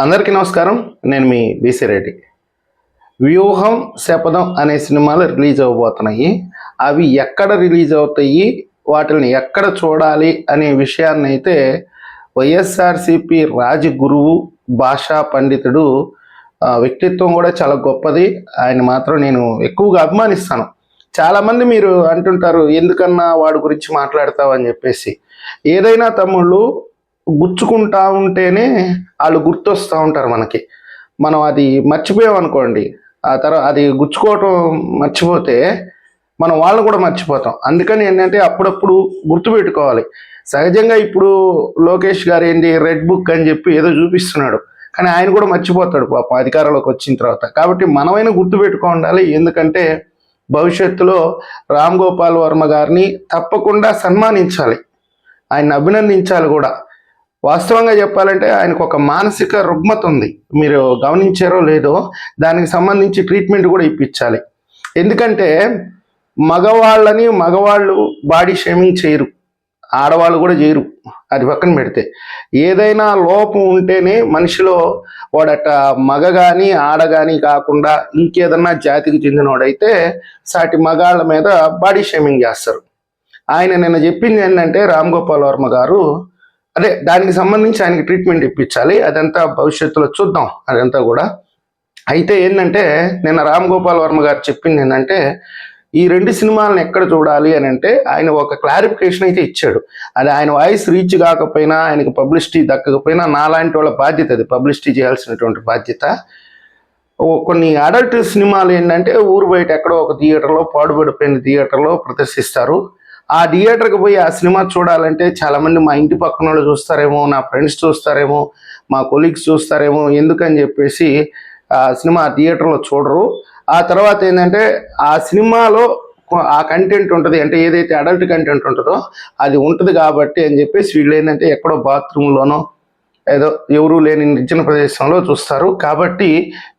అందరికీ నమస్కారం. నేను మీ బీసీ రెడ్డి. వ్యూహం శపథం అనే సినిమాలు రిలీజ్ అవ్వబోతున్నాయి అవి ఎక్కడ రిలీజ్ అవుతాయి? వాటిని ఎక్కడ చూడాలి? అనే విషయాన్ని అయితే వైఎస్ఆర్సిపి రాజగురువు భాషా పండితుడు వ్యక్తిత్వం కూడా చాలా గొప్పది. ఆయన మాత్రం నేను ఎక్కువగా అభిమానిస్తాను. చాలామంది మీరు అంటుంటారు ఎందుకన్నా వాడి గురించి మాట్లాడతావు? అని చెప్పేసి. ఏదైనా తమ్ముళ్ళు గుచ్చుకుంటా ఉంటేనే వాళ్ళు గుర్తొస్తూ ఉంటారు మనకి. మనం అది మర్చిపోయామనుకోండి ఆ తర్వాత అది గుచ్చుకోవటం మర్చిపోతే మనం వాళ్ళని కూడా మర్చిపోతాం. అందుకని ఏంటంటే అప్పుడప్పుడు గుర్తుపెట్టుకోవాలి సహజంగా ఇప్పుడు లోకేష్ గారు ఏంటి రెడ్ బుక్ అని చెప్పి ఏదో చూపిస్తున్నాడు. కానీ ఆయన కూడా మర్చిపోతాడు పాపం అధికారంలోకి వచ్చిన తర్వాత. కాబట్టి మనమైనా గుర్తుపెట్టుకో ఉండాలి. ఎందుకంటే భవిష్యత్తులో రామ్ గోపాల్ వర్మ గారిని తప్పకుండా సన్మానించాలి. ఆయన అభినందించాలి కూడా. వాస్తవంగా చెప్పాలంటే ఆయనకు ఒక మానసిక రుగ్మత ఉంది. మీరు గమనించారో లేదో దానికి సంబంధించి ట్రీట్మెంట్ కూడా ఇప్పించాలి. ఎందుకంటే మగవాళ్ళని మగవాళ్ళు బాడీ షేమింగ్ చేయరు. ఆడవాళ్ళు కూడా చేయరు. అది పక్కన పెడితే. ఏదైనా లోపం ఉంటేనే మనిషిలో వాడట మగ కానీ ఆడ కానీ కాకుండా ఇంకేదన్నా జాతికి చెందినవాడైతే సాటి మగాళ్ళ మీద బాడీ షేమింగ్ చేస్తారు. ఆయన నిన్న చెప్పింది ఏంటంటే రామ్ గోపాల్ వర్మ గారు అదే దానికి సంబంధించి ఆయనకి ట్రీట్మెంట్ ఇప్పించాలి. అదంతా భవిష్యత్తులో చూద్దాం. అదంతా కూడా. అయితే ఏంటంటే నిన్న రామ్ గోపాల్ వర్మ గారు చెప్పింది ఏంటంటే ఈ రెండు సినిమాలను ఎక్కడ చూడాలి అని అంటే ఆయన ఒక క్లారిఫికేషన్ అయితే ఇచ్చాడు. అది ఆయన వాయిస్ రీచ్ కాకపోయినా ఆయనకి పబ్లిసిటీ దక్కకపోయినా నాలాంటి వాళ్ళ బాధ్యత అది. పబ్లిసిటీ చేయాల్సినటువంటి బాధ్యత. కొన్ని అడల్ట్ సినిమాలు ఏంటంటే ఊరు బయట ఎక్కడో ఒక థియేటర్లో పాడుబడిపోయిన థియేటర్లో ప్రదర్శిస్తారు. ఆ థియేటర్కి పోయి ఆ సినిమా చూడాలంటే చాలామంది మా ఇంటి పక్కన వాళ్ళు చూస్తారేమో నా ఫ్రెండ్స్ చూస్తారేమో మా కొలీగ్స్ చూస్తారేమో ఎందుకని చెప్పేసి ఆ సినిమా ఆ థియేటర్లో చూడరు. ఆ తర్వాత ఏంటంటే ఆ సినిమాలో ఆ కంటెంట్ ఉంటుంది. అంటే ఏదైతే అడల్ట్ కంటెంట్ ఉంటుందో అది ఉంటుంది కాబట్టి అని చెప్పేసి వీళ్ళు ఏంటంటే ఎక్కడో బాత్రూంలోనో ఏదో ఎవరూ లేని నిర్జన ప్రదేశంలో చూస్తారు. కాబట్టి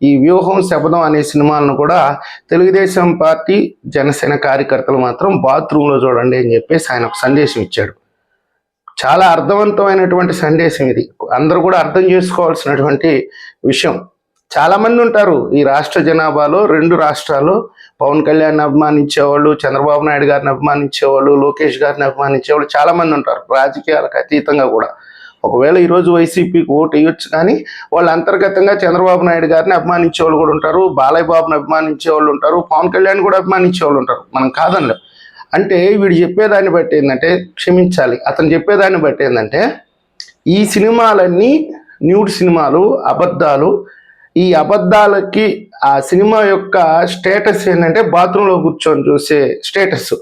ఈ వ్యూహం శపథం అనే సినిమాలను కూడా తెలుగుదేశం పార్టీ జనసేన కార్యకర్తలు మాత్రం బాత్రూంలో చూడండి అని చెప్పేసి ఆయన ఒక సందేశం ఇచ్చాడు. చాలా అర్థవంతమైనటువంటి సందేశం ఇది. అందరూ కూడా అర్థం చేసుకోవాల్సినటువంటి విషయం. చాలా మంది ఉంటారు ఈ రాష్ట్ర జనాభాలో రెండు రాష్ట్రాలు పవన్ కళ్యాణ్ అభిమానించేవాళ్ళు చంద్రబాబు నాయుడు గారిని అభిమానించేవాళ్ళు లోకేష్ గారిని అభిమానించేవాళ్ళు చాలామంది ఉంటారు. రాజకీయాలకు అతీతంగా కూడా. ఒకవేళ ఈరోజు వైసీపీకి ఓటు వేయొచ్చు కానీ వాళ్ళు అంతర్గతంగా చంద్రబాబు నాయుడు గారిని అభిమానించే వాళ్ళు కూడా ఉంటారు బాలయ్య బాబుని అభిమానించే వాళ్ళు ఉంటారు పవన్ కళ్యాణ్ కూడా అభిమానించే వాళ్ళు ఉంటారు. మనం కాదనలే. అంటే వీడు చెప్పేదాన్ని బట్టి ఏంటంటే క్షమించాలి. అతను చెప్పేదాన్ని బట్టి ఏంటంటే ఈ సినిమాలన్నీ న్యూడ్ సినిమాలు అబద్ధాలు. ఈ అబద్ధాలకి ఆ సినిమా యొక్క స్టేటస్ ఏంటంటే బాత్రూంలో కూర్చొని చూసే స్టేటస్.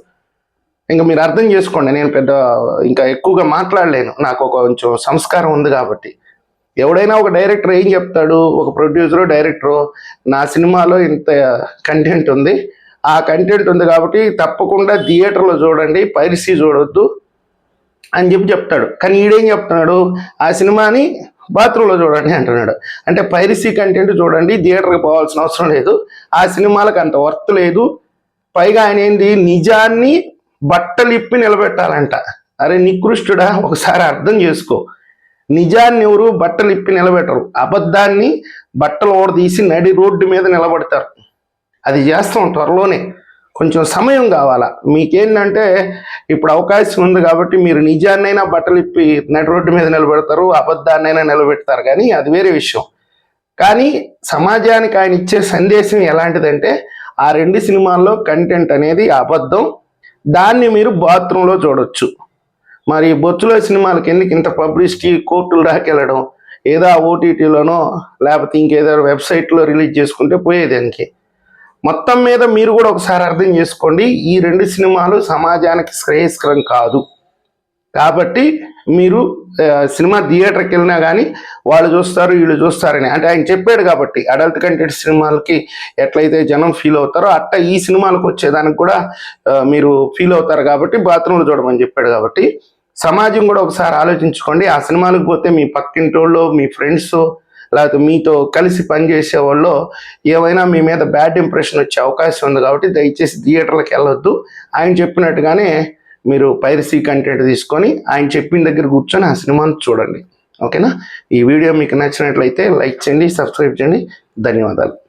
ఇంకా మీరు అర్థం చేసుకోండి నేను పెద్ద ఇంకా ఎక్కువగా మాట్లాడలేను. నాకు ఒక కొంచెం సంస్కారం ఉంది కాబట్టి. ఎవడైనా ఒక డైరెక్టర్ ఏం చెప్తాడు? ఒక ప్రొడ్యూసరు డైరెక్టరు నా సినిమాలో ఇంత కంటెంట్ ఉంది. ఆ కంటెంట్ ఉంది కాబట్టి తప్పకుండా థియేటర్లో చూడండి పైరసీ చూడొద్దు అని చెప్పి చెప్తాడు. కానీ ఈడేం చెప్తున్నాడు? ఆ సినిమాని బాత్రూంలో చూడండి అంటున్నాడు. అంటే పైరసీ కంటెంట్ చూడండి థియేటర్కి పోవాల్సిన అవసరం లేదు. ఆ సినిమాలకు అంత వర్త్ లేదు. పైగా ఆయన ఏంది? నిజాన్ని బట్టలిప్పి నిలబెట్టాలంట. అరే నికృష్టుడా ఒకసారి అర్థం చేసుకో. నిజాన్ని ఎవరు బట్టలు ఇప్పి నిలబెట్టరు. అబద్ధాన్ని బట్టలు ఓడదీసి నడి రోడ్డు మీద నిలబడతారు. అది చేస్తాం త్వరలోనే. కొంచెం సమయం కావాలా? మీకేంటంటే ఇప్పుడు అవకాశం ఉంది కాబట్టి మీరు నిజాన్నైనా బట్టలు ఇప్పి నడి రోడ్డు మీద నిలబెడతారు అబద్ధాన్నైనా నిలబెడతారు. కానీ అది వేరే విషయం. కానీ సమాజానికి ఆయన ఇచ్చే సందేశం ఎలాంటిదంటే ఆ రెండు సినిమాల్లో కంటెంట్ అనేది అబద్ధం దాన్ని మీరు బాత్రూంలో చూడొచ్చు. మరి బొచ్చులో సినిమాలకి ఎందుకు ఇంత పబ్లిసిటీ కోర్టులు దాకెళ్ళడం ఏదో ఓటీటీలోనో లేకపోతే ఇంకేదో వెబ్సైట్లో రిలీజ్ చేసుకుంటే పోయేదానికి మొత్తం మీద మీరు కూడా ఒకసారి అర్థం చేసుకోండి ఈ రెండు సినిమాలు సమాజానికి శ్రేయస్కరం కాదు. కాబట్టి మీరు సినిమా థియేటర్కి వెళ్ళినా కానీ వాళ్ళు చూస్తారు వీళ్ళు చూస్తారని. అంటే ఆయన చెప్పాడు కాబట్టి అడల్ట్ కంటెంట్ సినిమాలకి ఎట్లయితే జనం ఫీల్ అవుతారో అట్ట ఈ సినిమాలకు వచ్చేదానికి కూడా మీరు ఫీల్ అవుతారు కాబట్టి బాత్రూంలో చూడమని చెప్పాడు కాబట్టి సమాజం కూడా ఒకసారి ఆలోచించుకోండి. ఆ సినిమాలకు పోతే మీ పక్కింటోళ్ళు మీ ఫ్రెండ్స్ లేకపోతే మీతో కలిసి పనిచేసే వాళ్ళు ఏమైనా మీ మీద బ్యాడ్ ఇంప్రెషన్ వచ్చే అవకాశం ఉంది కాబట్టి దయచేసి థియేటర్లకు వెళ్ళొద్దు. ఆయన చెప్పినట్టుగానే మీరు పైరసీ కంటెంట్ తీసుకొని ఆయన చెప్పిన దగ్గర కూర్చొని ఆ సినిమాను చూడండి. ఓకేనా? ఈ వీడియో మీకు నచ్చినట్లయితే లైక్ చేయండి సబ్స్క్రైబ్ చేయండి. ధన్యవాదాలు.